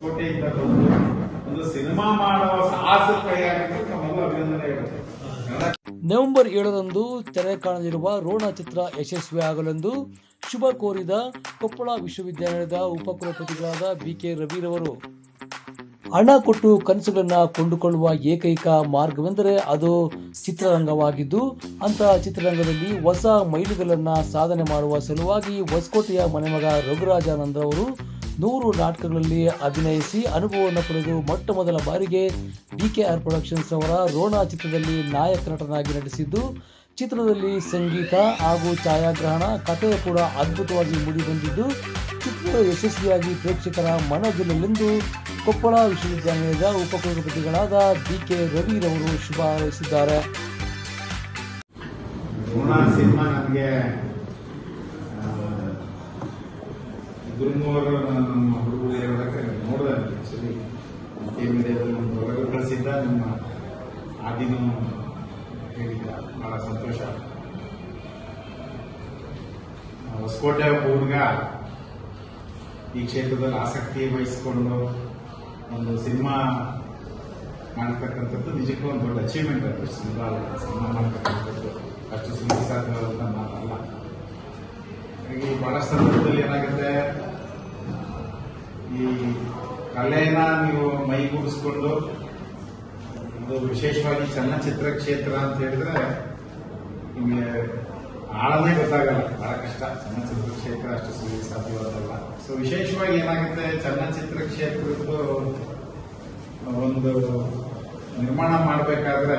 ಕೋಟೆಯಿಂದ ಬಂದು ಒಂದು ಸಿನಿಮಾ ಮಾಡುವ ಸಾಹಸ ಕೈಯಾಗಿದ್ದು ನಮ್ಮೆಲ್ಲ ಅಭಿನಂದನೆ ನವೆಂಬರ್ ಏಳರಂದು ತೆರೆ ಕಾಣಲಿರುವ ರೋಣ ಚಿತ್ರ ಯಶಸ್ವಿಯಾಗಲೆಂದು ಶುಭ ಕೋರಿದ ಕೊಪ್ಪಳ ವಿಶ್ವವಿದ್ಯಾಲಯದ ಉಪಕುಲಪತಿಗಳಾದ ಬಿ ಕೆ ರವಿರವರು ಹಣ ಕೊಟ್ಟು ಕನಸುಗಳನ್ನು ಕೊಂಡುಕೊಳ್ಳುವ ಏಕೈಕ ಮಾರ್ಗವೆಂದರೆ ಅದು ಚಿತ್ರರಂಗವಾಗಿದ್ದು, ಅಂತಹ ಚಿತ್ರರಂಗದಲ್ಲಿ ಹೊಸ ಮೈಲುಗಲನ್ನು ಸಾಧನೆ ಮಾಡುವ ಸಲುವಾಗಿ ಹೊಸಕೋಟೆಯ ಮನೆಮಗ ರಘುರಾಜಾನಂದ್ ಅವರು ನೂರು ನಾಟಕಗಳಲ್ಲಿ ಅಭಿನಯಿಸಿ ಅನುಭವವನ್ನು ಪಡೆದು ಮೊಟ್ಟ ಮೊದಲ ಬಾರಿಗೆ ಡಿ ಕೆ ಆರ್ ಪ್ರೊಡಕ್ಷನ್ಸ್ ಅವರ ರೋಣಾ ಚಿತ್ರದಲ್ಲಿ ನಾಯಕ ನಟನಾಗಿ ನಟಿಸಿದ್ದು, ಚಿತ್ರದಲ್ಲಿ ಸಂಗೀತ ಹಾಗೂ ಛಾಯಾಗ್ರಹಣ ಕಥೆ ಕೂಡ ಅದ್ಭುತವಾಗಿ ಮೂಡಿಬಂದಿದ್ದು ಚಿತ್ರ ಯಶಸ್ವಿಯಾಗಿ ಪ್ರೇಕ್ಷಕರ ಮನ ಗೆಲ್ಲಲೆಂದು ಕೊಪ್ಪಳ ವಿಶ್ವವಿದ್ಯಾಲಯದ ಉಪಕುಲಪತಿಗಳಾದ ಡಿ ಕೆ ರವಿರವರು ಶುಭ ಹಾರೈಸಿದ್ದಾರೆ ಋಣ ನಾನು ನನಗೆ ಇಬ್ಬರು ಮೂವರು ನಮ್ಮ ಹುಡುಗರು ಹೇಳೋದಕ್ಕೆ ನೋಡಿದೆ ಆ್ಯಕ್ಚುಲಿ ಕೆ ಮೀಡಿಯಾದಲ್ಲಿ ನಮ್ಮ ಹೊರಗೆ ಕಳಿಸಿದ್ದ ನಿಮ್ಮ ಆದಿನೂ ಹೇಳಿದ್ದ. ಭಾಳ ಸಂತೋಷ. ಹೊಸಕೋಟೆ ಒಬ್ಬ ಹುಡುಗ ಈ ಕ್ಷೇತ್ರದಲ್ಲಿ ಆಸಕ್ತಿ ವಹಿಸಿಕೊಂಡು ಒಂದು ಸಿನಿಮಾ ಮಾಡ್ತಕ್ಕಂಥದ್ದು ನಿಜಕ್ಕೂ ಒಂದು ದೊಡ್ಡ ಅಚೀವ್ಮೆಂಟ್ ಅದು. ಸಿನಿಮಾ ಸಿನಿಮಾ ಮಾಡ್ತಕ್ಕಂಥದ್ದು. ಅಷ್ಟು ಸುಲಭ ಸಾಧ್ಯವಾದಂಥ ಮಾತಲ್ಲ ಹಾಗಾಗಿ ಭಾಳ ಸಂದರ್ಭದಲ್ಲಿ ಏನಾಗುತ್ತೆ ಕಲೆನ ನೀವು ಮೈಗೂಡಿಸ್ಕೊಂಡು ಒಂದು ವಿಶೇಷವಾಗಿ ಚಲನಚಿತ್ರ ಕ್ಷೇತ್ರ ಅಂತ ಹೇಳಿದ್ರೆ ನಿಮಗೆ ಆಳನೇ ಗೊತ್ತಾಗಲ್ಲ, ಬಹಳ ಕಷ್ಟ. ಚಲನಚಿತ್ರ ಕ್ಷೇತ್ರ ಅಷ್ಟು ಸುಲಭ ಸಾಧ್ಯವಾದಲ್ಲ. ಸೊ ವಿಶೇಷವಾಗಿ ಏನಾಗುತ್ತೆ, ಚಲನಚಿತ್ರ ಕ್ಷೇತ್ರದ್ದು ಒಂದು ನಿರ್ಮಾಣ ಮಾಡಬೇಕಾದ್ರೆ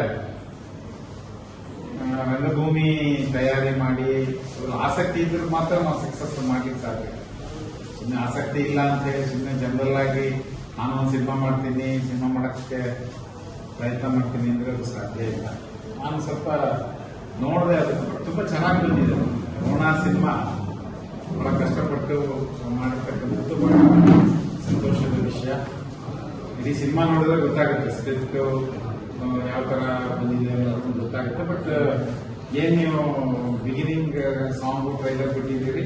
ರಂಗಭೂಮಿ ತಯಾರಿ ಮಾಡಿ ಆಸಕ್ತಿ ಇದ್ರೆ ಮಾತ್ರ ನಾವು ಸಕ್ಸಸ್ ಮಾಡ್ಲಿಕ್ಕೆ ಸಾಧ್ಯ. ಸುಮ್ಮನೆ ಆಸಕ್ತಿ ಇಲ್ಲ ಅಂತ ಹೇಳಿ ಸುಮ್ಮನೆ ಜನರಲ್ ಆಗಿ ನಾನು ಒಂದು ಸಿನಿಮಾ ಮಾಡ್ತೀನಿ, ಸಿನಿಮಾ ಮಾಡೋಕ್ಕೆ ಪ್ರಯತ್ನ ಮಾಡ್ತೀನಿ ಅಂದರೆ ಅದು ಸಾಧ್ಯ ಇಲ್ಲ. ನಾನು ಸ್ವಲ್ಪ ನೋಡಿದೆ ಅದು ತುಂಬ ಚೆನ್ನಾಗಿ ಬಂದಿದೆ. ರೋಣ ಸಿನಿಮಾ. ಬಹಳ ಕಷ್ಟಪಟ್ಟು ಮಾಡಿರ್ತಕ್ಕಂಥದ್ದು ಬಹಳ ಸಂತೋಷದ ವಿಷಯ. ಇಡೀ ಸಿನಿಮಾ ನೋಡಿದ್ರೆ ಗೊತ್ತಾಗುತ್ತೆ ಸ್ಕ್ರಿಪ್ಟ್ ಯಾವ ಥರ ಬಂದಿದೆ ಅನ್ನೋದು ಗೊತ್ತಾಗುತ್ತೆ. ಬಟ್ ಏನು ನೀವು ಬಿಗಿನಿಂಗ್ ಸಾಂಗು ಟ್ರೈಲರ್ ಬಿಟ್ಟಿದ್ದೀರಿ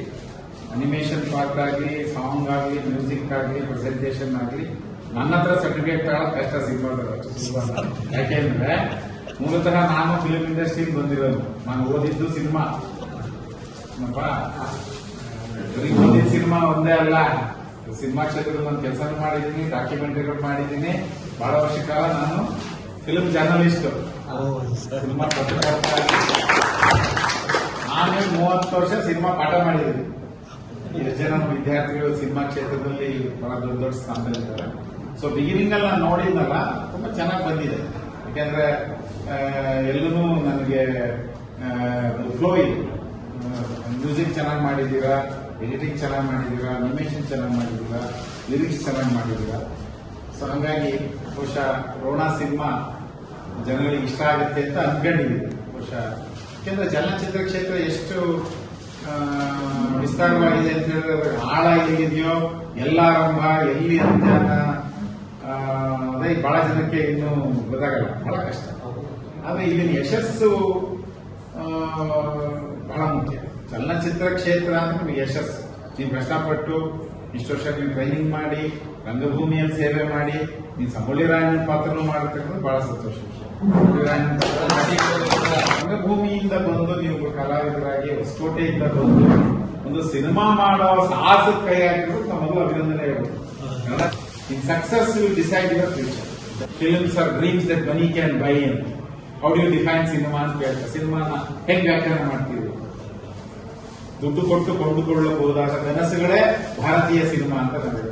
ಅನಿಮೇಷನ್ ಪಾರ್ಟ್ ಆಗಲಿ ಸಾಂಗ್ ಆಗಲಿ ಮ್ಯೂಸಿಕ್ ಆಗಲಿ ಪ್ರೆಸೆಂಟೇಷನ್ ಆಗಲಿ ನನ್ನ ಹತ್ರ ಸರ್ಟಿಫಿಕೇಟ್ ತಗೊಳ್ಳೋದು ಕಷ್ಟ ಸಿಗ್ಬಾರ್ದು. ಅಷ್ಟು ಸುಲಭ. ಯಾಕೆಂದ್ರೆ ಮೂಲತಃ ನಾನು ಫಿಲ್ಮ್ ಇಂಡಸ್ಟ್ರಿಗೆ ಬಂದಿರೋದು. ನಾನು ಓದಿದ್ದು ಸಿನಿಮಾ ಓದಿದ ಸಿನಿಮಾ ಒಂದೇ ಅಲ್ಲ. ಸಿನಿಮಾ ಕ್ಷೇತ್ರದಲ್ಲಿ ನಾನು ಕೆಲಸ ಮಾಡಿದ್ದೀನಿ ಡಾಕ್ಯುಮೆಂಟರಿಗಳು ಮಾಡಿದ್ದೀನಿ. ಬಹಳ ವರ್ಷ ಕಾಲ ನಾನು ಫಿಲ್ಮ್ ಜರ್ನಲಿಸ್ಟ್ ಸಿನಿಮಾ ನಾನು ಮೂವತ್ತು ವರ್ಷ ಸಿನಿಮಾ ಪಾಠ ಮಾಡಿದ್ದೀನಿ. ಎಷ್ಟು ಜನ ವಿದ್ಯಾರ್ಥಿಗಳು ಸಿನಿಮಾ ಕ್ಷೇತ್ರದಲ್ಲಿ ಬಹಳ ದೊಡ್ಡ ದೊಡ್ಡ ಸ್ಥಾನದಲ್ಲಿದ್ದಾರೆ. ಸೊ ಬಿಗಿನಿಂಗ್ ಅಲ್ಲಿ ನಾನು ನೋಡಿದ್ನಲ್ಲ ತುಂಬಾ ಚೆನ್ನಾಗಿ ಬಂದಿದೆ. ಯಾಕೆಂದ್ರೆ ಎಲ್ಲೂ ನನಗೆ ಫ್ಲೋ ಇದೆ. ಮ್ಯೂಸಿಕ್ ಚೆನ್ನಾಗಿ ಮಾಡಿದ್ದೀರಾ ಎಡಿಟಿಂಗ್ ಚೆನ್ನಾಗಿ ಮಾಡಿದ್ದೀರಾ ಅನಿಮೇಷನ್ ಚೆನ್ನಾಗಿ ಮಾಡಿದ್ದೀರಾ ಲಿರಿಕ್ಸ್ ಚೆನ್ನಾಗಿ ಮಾಡಿದ್ದೀರಾ? ಸೊ ಹಂಗಾಗಿ ಬಹುಶಃ ರೋಣ ಸಿನಿಮಾ ಜನಗಳಿಗೆ ಇಷ್ಟ ಆಗುತ್ತೆ ಅಂತ ಅನ್ಕೊಂಡಿದ್ದೀನಿ. ಬಹುಶಃ ಯಾಕೆಂದ್ರೆ ಚಲನಚಿತ್ರ ಕ್ಷೇತ್ರ ಎಷ್ಟು ವಿಸ್ತಾರವಾಗಿದೆ ಅಂತ ಹೇಳಿದ್ರೆ ಆಳ ಎಲ್ಲಿದೆಯೋ ಎಲ್ಲಿ ಅಂತ್ಯನ ಆ, ಅದೇ ಬಹಳ ಜನಕ್ಕೆ ಇನ್ನು ಗೊತ್ತಾಗಲ್ಲ, ಬಹಳ ಕಷ್ಟ. ಆದ್ರೆ ಇಲ್ಲಿನ ಯಶಸ್ಸು ಬಹಳ ಮುಖ್ಯ. ಚಲನಚಿತ್ರ ಕ್ಷೇತ್ರ ಅಂದ್ರೆ ಯಶಸ್ಸು. ನೀವು ಕಷ್ಟಪಟ್ಟು ಇಷ್ಟು ವರ್ಷ ನೀವು ಟ್ರೈನಿಂಗ್ ಮಾಡಿ, ರಂಗಭೂಮಿಯಲ್ಲಿ ಸೇವೆ ಮಾಡಿ, ನೀವು ಸಂಗೊಳ್ಳಿ ರಾಯಣ್ಣನ ಪಾತ್ರನೂ ಮಾಡಿರ್ತಕ್ಕಂಥ ಬಹಳ ಸಂತೋಷ. ವಿಷಯ ರಂಗಭೂಮಿಯಿಂದ ಬಂದು ನೀವು ಕಲಾವಿದರಾಗಿ, ಹೊಸಕೋಟೆಯಿಂದ ಬಂದು ಒಂದು ಸಿನಿಮಾ ಮಾಡೋ ಸಾಹಸ ಕೈ ಹಾಕಿದ್ರು ತಮಗೂ ಅಭಿನಂದನೆ ಹೇಳ್ಬೋದು in success will decide your future films are dreams that money can buy ಅಂತ ಹೌ ಡು ಡಿಫೈನ್ ಸಿನಿಮಾ ಅಂತ ಕೇಳ್ತಾರೆ ಸಿನಿಮಾನ ಹೆಂಗ್ ವ್ಯಾಖ್ಯಾನ ಮಾಡ್ತೀವಿ? ದುಡ್ಡು ಕೊಟ್ಟು ಕೊಂಡುಕೊಳ್ಳಬಹುದಾದ ಕನಸುಗಳೇ ಭಾರತೀಯ ಸಿನಿಮಾ ಅಂತ ನಾನು